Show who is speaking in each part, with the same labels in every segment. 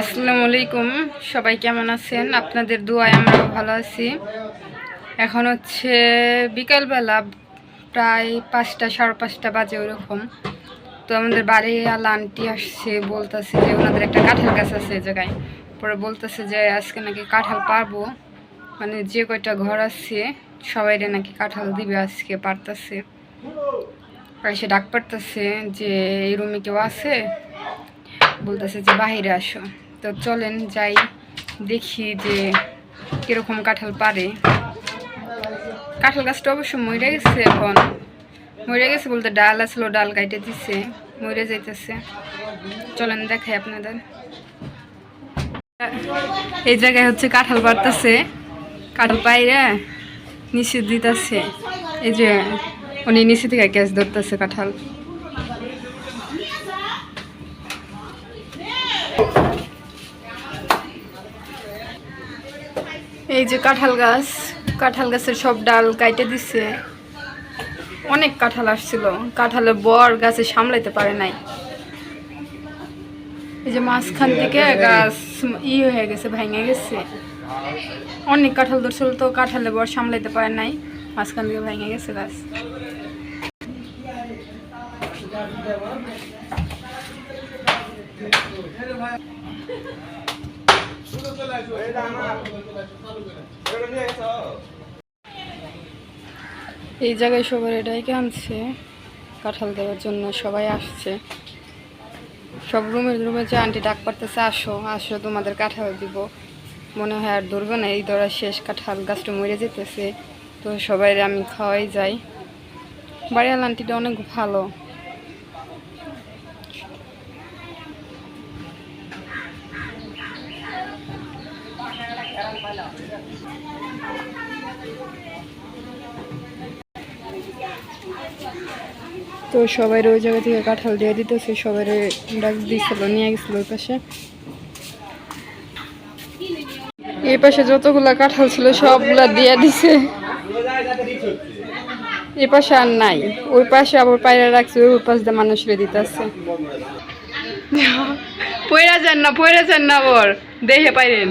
Speaker 1: আসসালামু আলাইকুম। সবাই কেমন আছেন? আপনাদের দোয়ায় আমরাও ভালো আছি। এখন হচ্ছে বিকালবেলা প্রায় পাঁচটা, সাড়ে পাঁচটা বাজে ওরকম। তো আমাদের বাড়ি আল আসছে, বলতেছে যে ওনাদের একটা কাঁঠাল গাছ আছে জায়গায়। পরে বলতেছে যে আজকে নাকি কাঁঠাল পারব। মানে যে কয়টা ঘর আছে, সবাইরে নাকি কাঁঠাল দিবে আজকে, পারতেছে। সে ডাক পারতেছে যে এই রুমে কেউ আছে? বলতেছে যে বাইরে আসো। তো চলেন যাই, দেখি যে কীরকম কাঁঠাল পারে। কাঁঠাল গাছটা অবশ্য মরে গেছে এখন। মরে গেছে বলতে ডাল আসলো ডাল কাইটে দিছে মরে যাইতেছে। চলেন দেখাই আপনাদের। এই জায়গায় হচ্ছে কাঁঠাল পারতেছে কাঁঠাল পাইরে নিচে দিতেছে। এই যে উনি নিচে থেকে গ্যাস ধরতেছে কাঁঠাল। এই যে কাঁঠাল গাছ কাঁঠাল গাছের সব ডাল কাইটে দিছে। অনেক কাঁঠাল আসছিল। কাঁঠালের বর গাছে সামলাইতে পারে নাই। এই যে মাঝখান থেকে গাছ। ই হয়ে গেছে ভেঙে গেছে। অনেক কাঁঠাল ধরছিল তো কাঁঠালের বর সামলাইতে পারে নাই। মাঝখান থেকে ভেঙে গেছে গাছ। এই জায়গায় সবার এটাই আনছে? কাঁঠাল দেওয়ার জন্য সবাই আসছে। সব রুমের রুমে যে আন্টি ডাক পারতেছে, আসো আসো, তোমাদের কাঁঠাল দিব। মনে হয় আর ধরবে না, এই ধরা শেষ, কাঁঠাল গাছটা মরে যেতেছে। তো সবাই আমি খাওয়াই যাই। বাড়িয়াল আন্টিটা অনেক ভালো। তো সবাই ওই জায়গা থেকে কাঁঠাল দিয়ে দিতেছে, সবাই ডাক দিছিল, নিয়ে গেছিল ওই পাশে। এই পাশে যতগুলা কাঁঠাল ছিল সবগুলা দিয়ে দিছে। এই পাশে আর নাই, ওই পাশে আবার পায়রা রাখছে, ওই পাশ দিয়ে মানুষরে দিতেছে। পয়রা যান না, পয়রা যান না আবার দেখে পাইরেন।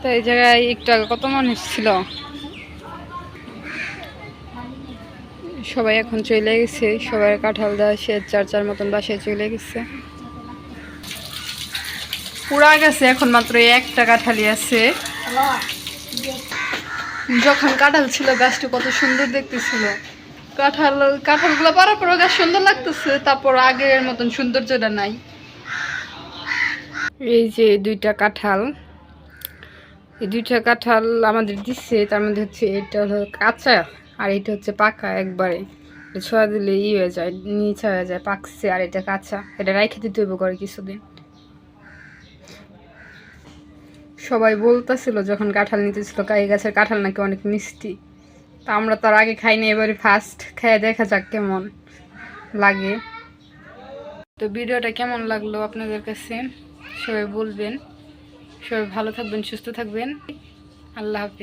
Speaker 1: তো এই জায়গায় একটু আগে কত মানুষ ছিল? সবাই এখন চলে গেছে সবাই কাঁঠাল দেওয়া চার চার মতন বাসায় চলে গেছে। পুরা গেছে, এখন মাত্র একটা কাঁঠালি আছে। যখন কাঁঠাল ছিল, গাছটা কত সুন্দর দেখতেছিল। কাঁঠাল, কাঁঠালগুলো পারার পর গাছ সুন্দর লাগতেছে, তারপর আগের মতন সৌন্দর্যটা নাই। এই যে দুইটা কাঁঠাল। এই দুইটা কাঁঠাল আমাদের দিচ্ছে, তার মধ্যে হচ্ছে এটা হলো কাঁচা আর এটা হচ্ছে পাকা একবারে। ছোঁয়া দিলে ই হয়ে যায়, নিচা হয়ে যায়, পাকছে, আর এটা কাঁচা। এটা রাইখে দিতে হইব করে কিছুদিন। সবাই বলতেছিল যখন কাঁঠাল নিতেছিল, এই গাছের কাঁঠাল নাকি অনেক মিষ্টি। তা আমরা তার আগে খাইনি, এবারে ফার্স্ট খেয়ে দেখা যাক কেমন লাগে। তো ভিডিওটা কেমন লাগল আপনাদের কাছে? সবাই বলবেন। সবাই ভালো থাকবেন, সুস্থ থাকবেন। আল্লাহ হাফিজ।